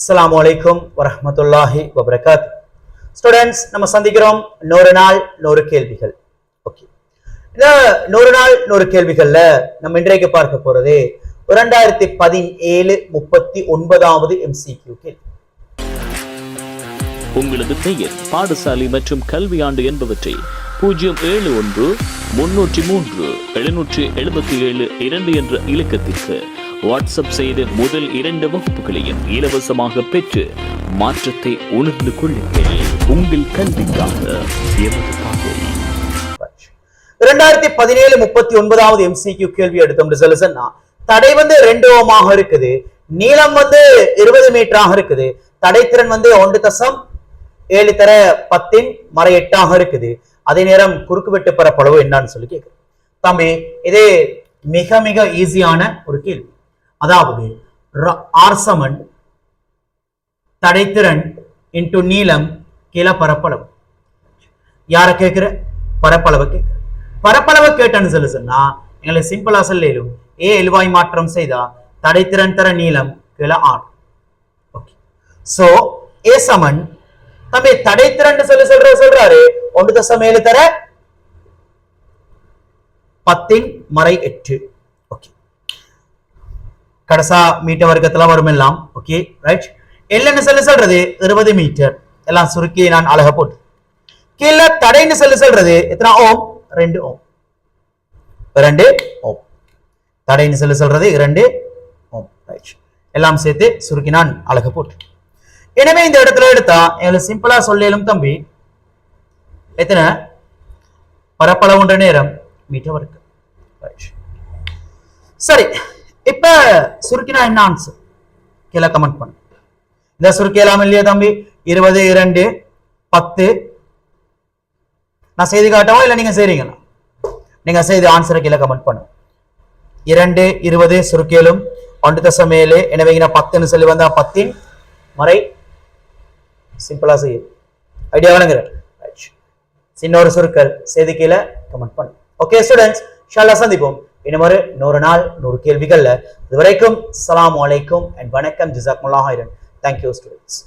அஸ்லாம் வலைக்கும் வரமத்துல்லாஹி வபரகாத் ஸ்டூடெண்ட்ஸ் நம்ம சந்திக்கிறோம் நூறு நாள் நூறு கேள்விகள். ஓகே இந்த நூறு நாள் நூறு கேள்விகள்ல நம்ம இன்றைக்கு பார்க்க போறது இரண்டாயிரத்தி பதினேழு முப்பத்தி ஒன்பதாவது எம்சிக்யூ கேள்வி. உங்களது பெயர் பாடசாலை மற்றும் கல்வியாண்டு என்பவற்றை பூஜ்ஜியம் ஏழு ஒன்று முன்னூற்றி மூன்று எழுநூற்றி எழுபத்தி ஏழு இரண்டு என்ற இலக்கத்திற்கு வாட்ஸ்அப் செய்து முதல் இரண்டு வகுப்புகளையும் இலவசமாக பெற்று மாற்றத்தை உணர்ந்து கொள்ளுங்கள். உங்கள் கல்விக்காக இரண்டாயிரத்தி பதினேழு முப்பத்தி ஒன்பதாவது எம்சிக்யூ கேள்வி எடுத்தோம் ரிசல்யூஷன்னா தடை வந்து ரெண்டு ஓமாக இருக்குது. நீளம் வந்து இருபது மீட்டராக இருக்குது. தடைத்திறன் வந்து ஒன்று தசம் ஏழு தர பத்தின் மறை எட்டாக இருக்குது. அதே நேரம் குறுக்கு வெட்டு பெறப்படவு என்னன்னு சொல்லி கேட்குறேன் தம்பி இது மிக மிக ஈஸியான ஒரு கேள்வி. அதாவது ஆர்சமன் தடைத்திறன் இன்டு நீளம் கிள பரப்பளவு யார கேட்குற? பரப்பளவை கேட்குற. பரப்பளவை கேட்டேன்னு சொல்லி சொன்னா எங்களை சிம்பிளா சொல்லும் ஏ எழுவாய் மாற்றம் செய்தா தடைத்திறன் தர நீளம் கிள ஆர். ஓகே சோ ஏ சமன் தம்பி தடைத்திறன் சொல்லி சொல்ற சொல்றாரு. ஒன்று தசம் ஏழு தர பத்தின் மறை எட்டு. கடைசா மீட்டர் வர்க்கத்துல வரும் எல்லாம். ஓகே ரைட் எல்லுன்னு சொல்லி சொல்றது? இருபது மீட்டர். எல்லாம் சுருக்கி நான் அழக போட்டு. கீழே தடைன்னு சொல்லி சொல்றது? எத்தனை ஓம்? ரெண்டு ஓம். ரெண்டு ஓம். தடைன்னு சொல்லி சொல்றது இரண்டு ஓம். ரைட் எல்லாம் சேர்த்து சுருக்கி நான் அழக போட்டு. எனவே இந்த இடத்துல எடுத்தா எங்களுக்கு சிம்பிளா சொல்லும் தம்பி எத்தனை? பரப்பளவுன்ற நேரம் மீட்டர் வர்க்கம். சரி. இப்ப சுருக்கினா என்ன ஆன்சர் கீழே கமெண்ட் பண்ணு இந்த சுருக்கலாம் இல்லையா தம்பி? இருபது இரண்டு பத்து. நான் செய்து காட்டவா இல்ல நீங்க செய்றீங்களா? நீங்க செய்து ஆன்சரை கீழே கமெண்ட் பண்ணு இரண்டு இருபது சுருக்கியலும் ஒன்று தசம் ஏழு. எனவே இங்க பத்துன்னு சொல்லி வந்தா பத்தின் முறை சிம்பிளா செய்யும் ஐடியா வழங்குறேன். சின்ன ஒரு சுருக்கல். செய்தி கீழே கமெண்ட் பண்ணு ஓகே ஸ்டூடெண்ட்ஸ் ஷாலா சந்திப்போம். இன்னும் ஒரு நூறு நாள் நூறு கேள்விகள்ல. இது வரைக்கும் சலாம் அலைக்கும் அண்ட் வணக்கம் ஜிசாக் முல்லாஹாயிரன் தேங்க்யூ ஸ்டூடெண்ட்ஸ்